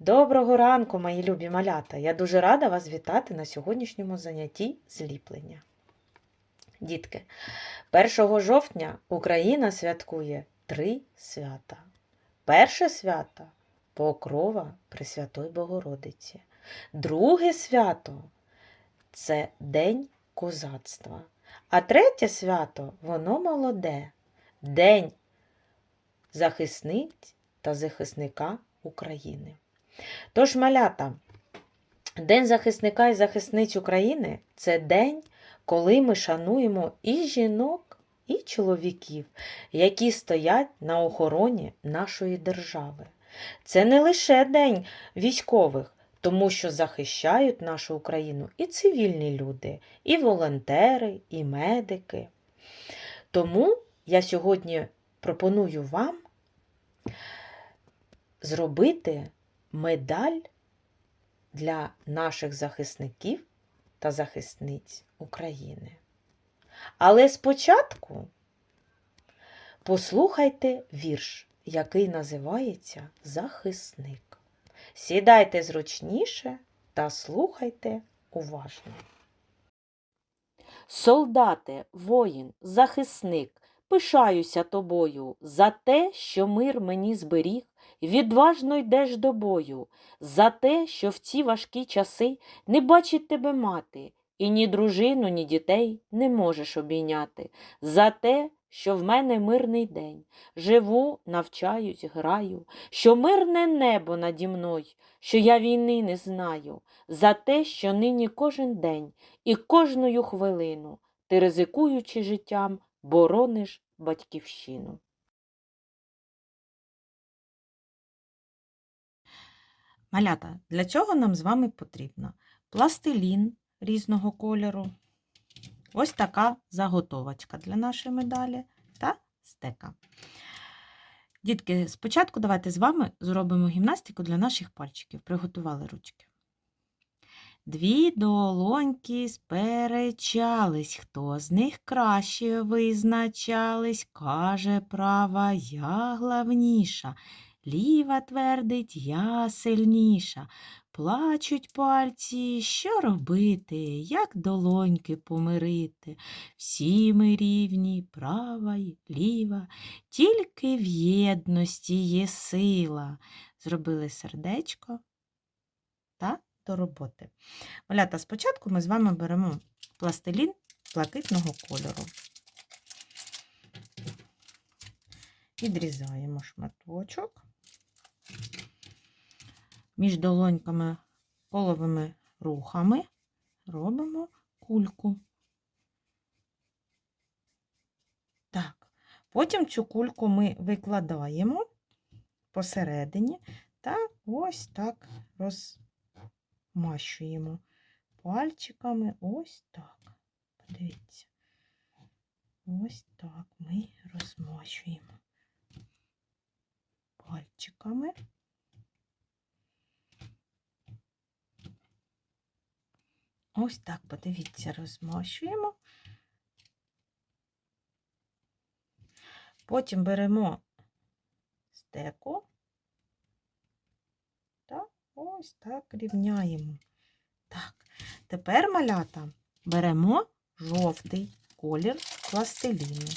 Доброго ранку, мої любі малята! Я дуже рада вас вітати на сьогоднішньому занятті зліплення. Дітки, 1 жовтня Україна святкує три свята. Перше свято Покрова Пресвятої Богородиці. Друге свято це День козацтва. А третє свято воно молоде День захисниць та захисника України. Тож, малята, День захисника і захисниць України це день, коли ми шануємо і жінок, і чоловіків, які стоять на охороні нашої держави. Це не лише день військових, тому що захищають нашу Україну і цивільні люди, і волонтери, і медики. Тому я сьогодні пропоную вам зробити медаль для наших захисників та захисниць України. Але спочатку послухайте вірш, який називається Захисник. Сідайте зручніше та слухайте уважно. Солдате, воїн, захисник, пишаюся тобою за те, що мир мені зберіг, відважно йдеш до бою, за те, що в ці важкі часи не бачить тебе мати, і ні дружину, ні дітей не можеш обійняти, за те, що в мене мирний день, живу, навчаюсь, граю, що мирне небо наді мною, що я війни не знаю, за те, що нині кожен день і кожною хвилину ти, ризикуючи життям, борониш батьківщину. Малята, для чого нам з вами потрібно? Пластилін різного кольору. Ось така заготовочка для нашої медалі та стека. Дітки, спочатку давайте з вами зробимо гімнастику для наших пальчиків. Приготували ручки. Дві долоньки сперечались, хто з них краще визначались, каже права, я главніша, ліва твердить, я сильніша. Плачуть пальці, що робити, як долоньки помирити. Всі ми рівні, права й ліва, тільки в єдності є сила. Зробили сердечко та до роботи. Малята, спочатку ми з вами беремо пластилін блакитного кольору. Відрізаємо шматочок. Між долоньками половими рухами робимо кульку. Так, потім цю кульку ми викладаємо посередині та ось так розмащуємо пальчиками ось так. Подивіться. Ось так ми розмащуємо пальчиками. Ось так, подивіться, розмащуємо. Потім беремо стеку та ось так рівняємо. Так, тепер малята беремо жовтий колір пластиліну.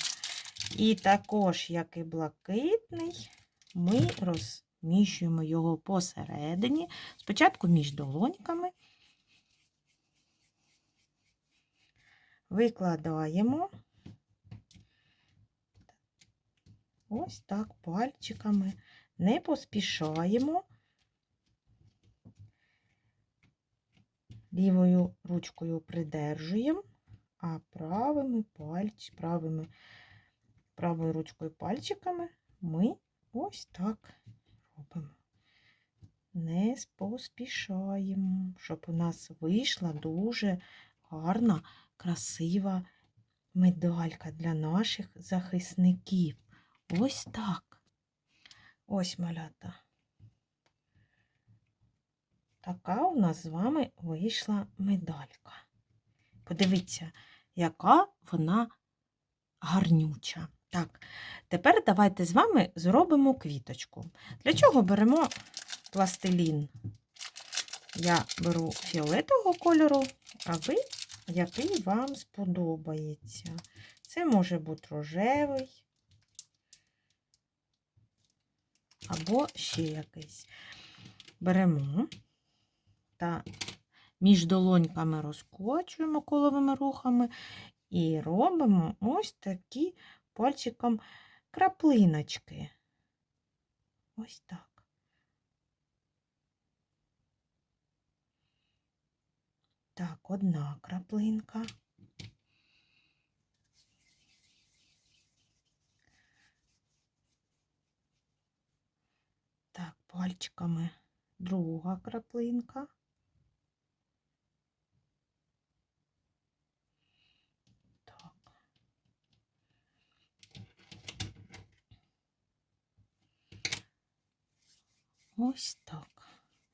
І також, як і блакитний, ми розміщуємо його посередині, спочатку між долоньками. Викладаємо ось так пальчиками, не поспішаємо. Лівою ручкою придержуємо, а правими пальч, правими, правою ручкою пальчиками ми ось так робимо. Не поспішаємо, щоб у нас вийшла дуже гарна красива медалька для наших захисників. Ось так. Ось малята. Така у нас з вами вийшла медалька. Подивіться, яка вона гарнюча. Так, тепер давайте з вами зробимо квіточку. Для чого беремо пластилін. Я беру фіолетового кольору, а ви, який вам сподобається. Це може бути рожевий або ще якийсь. Беремо та між долоньками розкочуємо коловими рухами і робимо ось такі пальчиком краплиночки. Ось так. Так, одна краплинка. Так, пальчиками друга краплинка. Так. Ось так.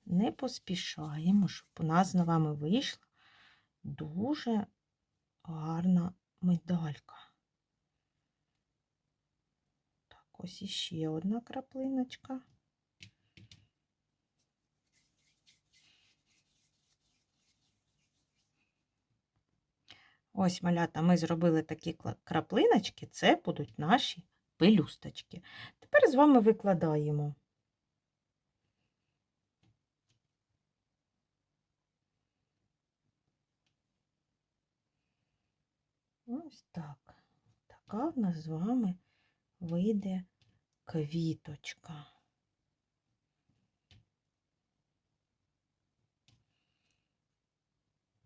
Не поспішаємо, щоб у нас з вами вийшла дуже гарна медалька. Так, ось іще одна краплиночка. Ось, малята, ми зробили такі краплиночки, це будуть наші пелюсточки. Тепер з вами викладаємо. Ось так. Така в нас з вами вийде квіточка.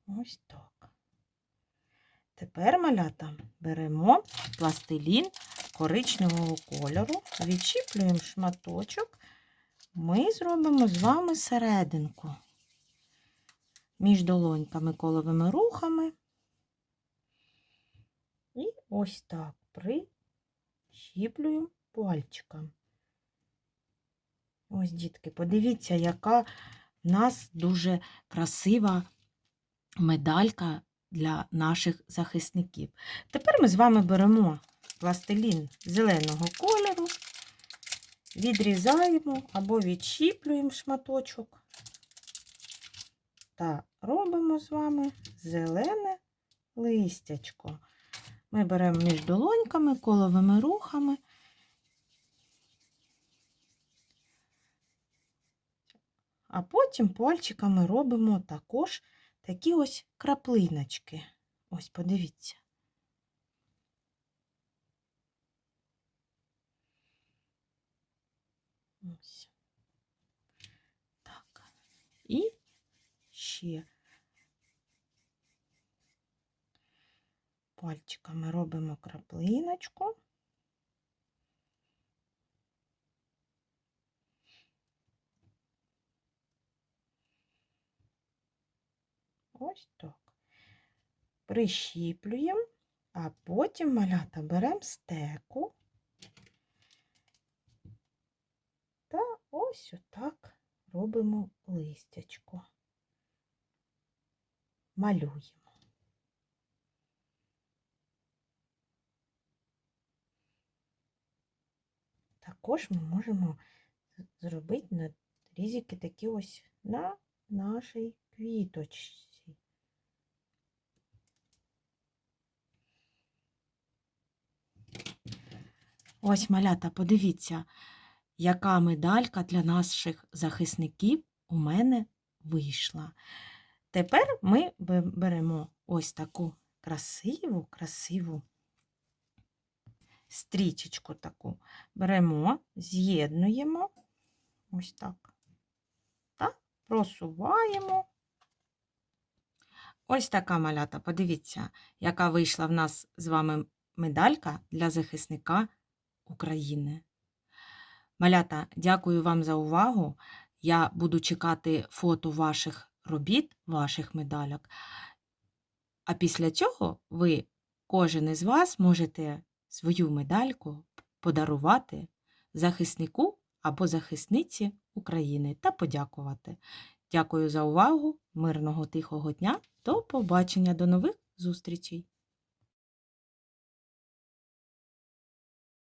Ось так. Тепер, малята, беремо пластилін коричневого кольору, відчіплюємо шматочок, ми зробимо з вами серединку між долоньками коловими рухами. Ось так прищіплюємо пальчиком. Ось, дітки, подивіться, яка в нас дуже красива медалька для наших захисників. Тепер ми з вами беремо пластилін зеленого кольору, відрізаємо або відчіплюємо шматочок та робимо з вами зелене листячко. Ми беремо між долоньками, коловими рухами. А потім пальчиками робимо також такі ось краплиночки. Ось подивіться. Ось. Так. І ще пальчиками робимо краплиночку. Ось так. Прищіплюємо, а потім малята беремо стеку та ось отак робимо листячко. Малюємо. Також ми можемо зробити надрізики такі ось на нашій квіточці. Ось, малята, подивіться, яка медалька для наших захисників у мене вийшла. Тепер ми беремо ось таку красиву, красиву стрічечку таку. Беремо, з'єднуємо ось так. Та просуваємо. Ось така малята. Подивіться, яка вийшла в нас з вами медалька для захисника України. Малята, дякую вам за увагу. Я буду чекати фото ваших робіт, ваших медальок. А після цього ви, кожен із вас, можете свою медальку подарувати захиснику або захисниці України та подякувати. Дякую за увагу, мирного тихого дня. До побачення, до нових зустрічей!